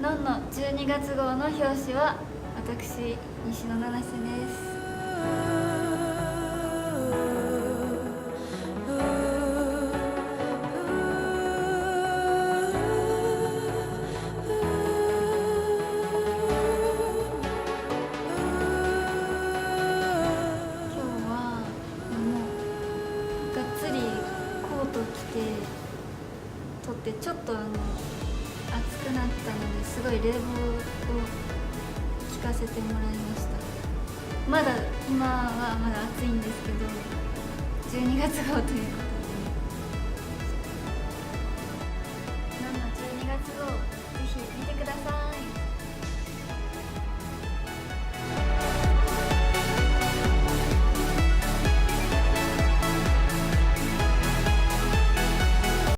のんの12月号の表紙は私西野七瀬です。今日はもうがっつりコート着て撮ってちょっとあのすごい冷房を聞かせてもらいました。まだ今はまだ暑いんですけど12月号ということで。何の12月号ぜひ見てください。